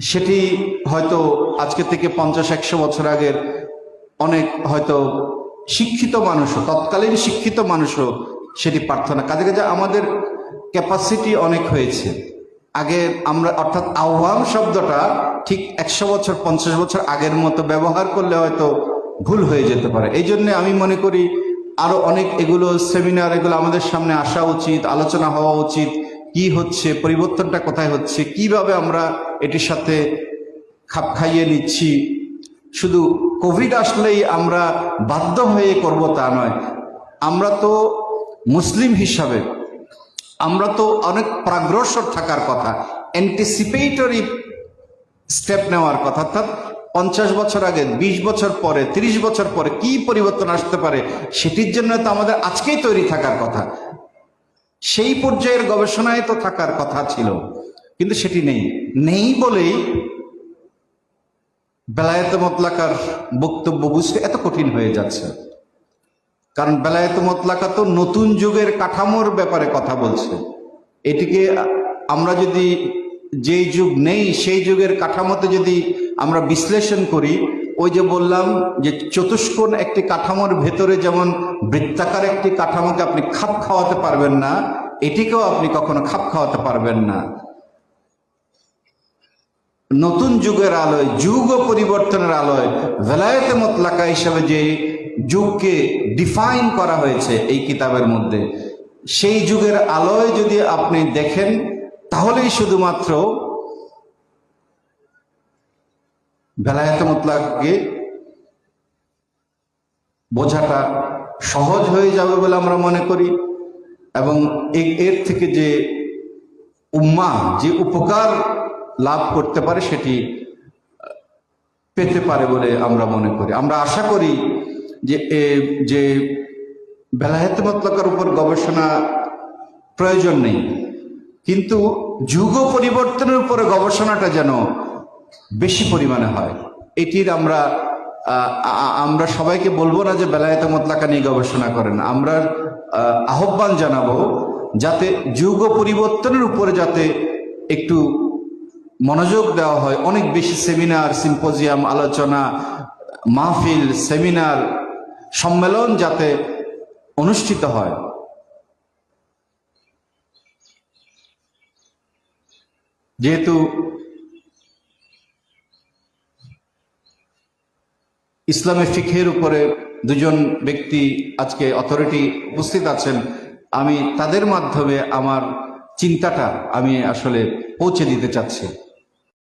সেটি হয়তো আজকে থেকে পঞ্চাশ, একশো বছর আগের অনেক হয়তো শিক্ষিত মানুষও, তৎকালীন শিক্ষিত মানুষও সেটি প্রার্থনা। কাজে কাজে আমাদের ক্যাপাসিটি অনেক হয়েছে। আগে আমরা, অর্থাৎ আহ্বান শব্দটা ঠিক একশো বছর, পঞ্চাশ বছর আগের মতো ব্যবহার করলে হয়তো ভুল হয়ে যেতে পারে। এই জন্যে আমি মনে করি আরও অনেক এগুলো সেমিনার এগুলো আমাদের সামনে আসা উচিত, আলোচনা হওয়া উচিত। কি হচ্ছে, পরিবর্তনটা কোথায় হচ্ছে, কীভাবে আমরা এটির সাথে খাপ খাইয়ে নিচ্ছি। শুধু কোভিড আসলেই আমরা বাধ্য হয়ে করব তা নয়। আমরা তো মুসলিম হিসাবে, আমরা তো অনেক প্রাগ্রসর থাকার কথা অ্যান্টিসিপেটরি স্টেপ নেওয়ার কথা। অর্থাৎ পঞ্চাশ বছর আগে ২০ বছর পরে ৩০ বছর পরে কি পরিবর্তন আসতে পারে, সেটির জন্য তো আমাদের আজকেই তৈরি থাকার কথা। সেই পর্যায়ের গবেষণায় তো থাকার কথা ছিল, কিন্তু সেটি নেই। নেই বলেই বেলায়েত মতলাকার বক্তব্য বুঝতে এত কঠিন হয়ে যাচ্ছে। কারণ বেলায়েত মতলাকা তো নতুন যুগের কাঠামোর ব্যাপারে কথা বলছে। এটিকে আমরা যদি যেই যুগ নেই, সেই যুগের কাঠামোতে যদি আমরা বিশ্লেষণ করি ওই যে বললাম যে চতুষ্কোণ একটি কাঠামোর ভেতরে যেমন বৃত্তাকার একটি কাঠামোকে আপনি খাপ খাওয়াতে পারবেন না, এটিকেও আপনি কখনো খাপ খাওয়াতে পারবেন না। নতুন যুগের আলোয়, যুগ ও পরিবর্তনের আলোয় ভেলায়েতে মতলাকা হিসাবে যে যুগকে ডিফাইন করা হয়েছে এই কিতাবের মধ্যে, সেই যুগের আলোয় যদি আপনি দেখেন, তাহলেই শুধুমাত্র ভেলায়েতে মতলাককে বোঝাটা সহজ হয়ে যাবে বলে আমরা মনে করি এবং এর থেকে যে উম্মা, যে উপকার লাভ করতে পারে সেটি পেতে পারে বলে আমরা মনে করি। আমরা আশা করি যে যে বেলায়েত মতলকার উপর গবেষণা প্রয়োজন নেই, কিন্তু যুগ পরিবর্তনের উপরে গবেষণাটা যেন বেশি পরিমাণে হয়। এটির আমরা আমরা সবাইকে বলব না যে বেলায়েত মতলাকা নিয়ে গবেষণা করেন। আমরা আহ্বান জানাব যাতে যুগ পরিবর্তনের উপরে যাতে একটু মনোযোগ দেওয়া হয়। অনেক বেশি সেমিনার, সিম্পোজিয়াম, আলোচনা, মাহফিল, সেমিনার, সম্মেলন যাতে অনুষ্ঠিত হয়। যেহেতু ইসলামী ফিখের উপরে দুজন ব্যক্তি আজকে অথরিটি উপস্থিত আছেন, আমি তাদের মাধ্যমে আমার চিন্তাটা আমি আসলে পৌঁছে দিতে চাচ্ছি।